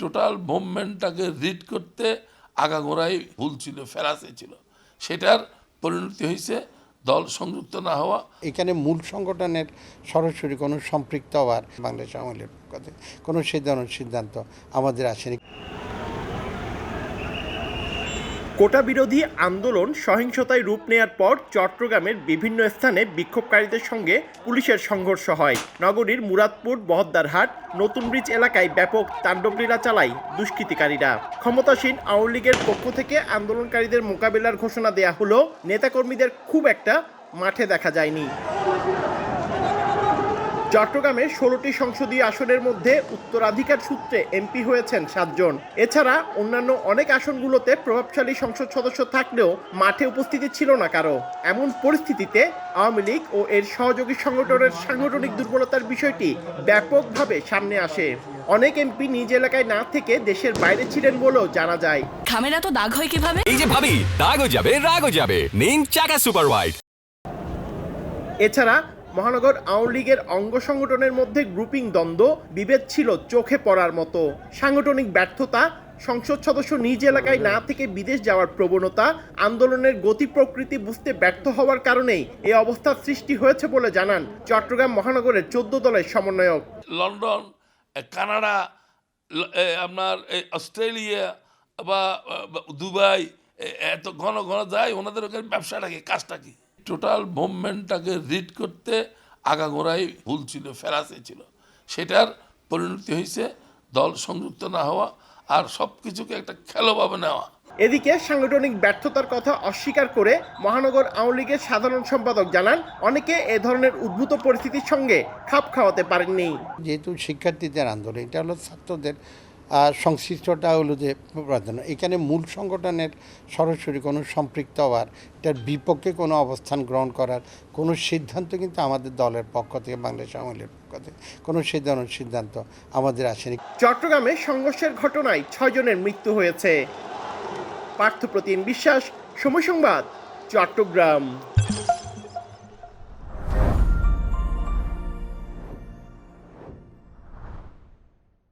Total মুভমেন্টটাকে read করতে আগাগোড়াই ভুল ছিল ফেরাসে ছিল। সেটার পরিণতি হয়েছে দল সংযুক্ত না হওয়া। এখানে মূল সংগঠনের সরাসরি কোনো সম্পৃক্ত হওয়ার বাংলাদেশ আওয়ামী লীগের পক্ষ থেকে কোনো সিদ্ধান্ত সিদ্ধান্ত আমাদের আসেনি। কোটা বিরোধী আন্দোলন সহিংসতায় রূপ নেয়ার পর চট্টগ্রামের বিভিন্ন স্থানে বিক্ষোভকারীদের সঙ্গে পুলিশের সংঘর্ষ হয়। নগরীর মুরাদপুর বহদ্দারহাট নতুন ব্রিজ এলাকায় ব্যাপক তাণ্ডবলীলা চালায় দুষ্কৃতিকারীরা। ক্ষমতাসীন আওয়ামী লীগের পক্ষ থেকে আন্দোলনকারীদের মোকাবেলার ঘোষণা দেয়া হলো, নেতাকর্মীদের খুব একটা মাঠে দেখা যায়নি। চট্টগ্রামে ষোলোটি সংসদীয় আসনের মধ্যে উত্তরাধিকার সূত্রে এমপি হয়েছেন সাতজন। এছাড়া অন্যান্য অনেক আসনগুলোতে প্রভাবশালী সংসদ সদস্য থাকলেও মাঠে উপস্থিতি ছিল না কারও। এমন পরিস্থিতিতে আওয়ামী লীগ ও এর সহযোগী সংগঠনের সাংগঠনিক দুর্বলতার বিষয়টি ব্যাপকভাবে সামনে আসে। অনেক এমপি নিজ এলাকায় না থেকে দেশের বাইরে ছিলেন বলেও জানা যায়। খামেরা তো দাগ হয় কীভাবে? এই যে ভাবি দাগ হয়ে যাবে রাগ হয়ে যাবে। নিন চাকা সুপার হোয়াইট এছাড়া মহানগর আওয়ামী লীগের অঙ্গ সংগঠনের মধ্যে গ্রুপিং দ্বন্দ্ব, বিভেদ ছিল চোখে পড়ার মতো। সাংগঠনিক ব্যর্থতা, সংসদ সদস্য নিজ এলাকায় না থেকে বিদেশ যাওয়ার প্রবণতা, আন্দোলনের গতি প্রকৃতি বুঝতে ব্যর্থ হওয়ার কারণেই এই অবস্থার সৃষ্টি হয়েছে বলে জানান চট্টগ্রাম মহানগরের চোদ্দ দলের সমন্বয়ক। লন্ডন কানাডা আপনার অস্ট্রেলিয়া বা বা দুবাই এত ঘন ঘন যায়, ওনাদের ওখানে ব্যবসাটা কি, কাজটা কি? টোটাল মুভমেন্টটাকে রিড করতে আগাগোড়াই ভুল ছিল ফেরাসে ছিল। সেটার পরিণতি হয়েছে দল সংযুক্ত না হওয়া আর সব কিছুকে একটা খেলোভাবে নেওয়া। এদিকে সাংগঠনিক ব্যর্থতার কথা অস্বীকার করে মহানগর আওয়ামী লীগের সাধারণ সম্পাদক জানান অনেকে এ ধরনের উদ্ভূত পরিস্থিতির সঙ্গে খাপ খাওয়াতে পারেননি। যেহেতু শিক্ষার্থীদের আন্দোলন এটা হলো ছাত্রদের আহ, সংশ্লিষ্টটা হলো যে প্রাধান্য এখানে মূল সংগঠনের সরাসরি কোনো সম্পৃক্ত হওয়ার এটার বিপক্ষে কোনো অবস্থান গ্রহণ করার কোনো সিদ্ধান্ত কিন্তু আমাদের দলের পক্ষ থেকে বাংলাদেশ আওয়ামী লীগের পক্ষ থেকে কোনো সিদ্ধান্ত সিদ্ধান্ত আমাদের আসেনি। চট্টগ্রামে সংঘর্ষের ঘটনায় ছয়জনের মৃত্যু হয়েছে। পার্থপ্রতিম বিশ্বাস সময় সংবাদ চট্টগ্রাম।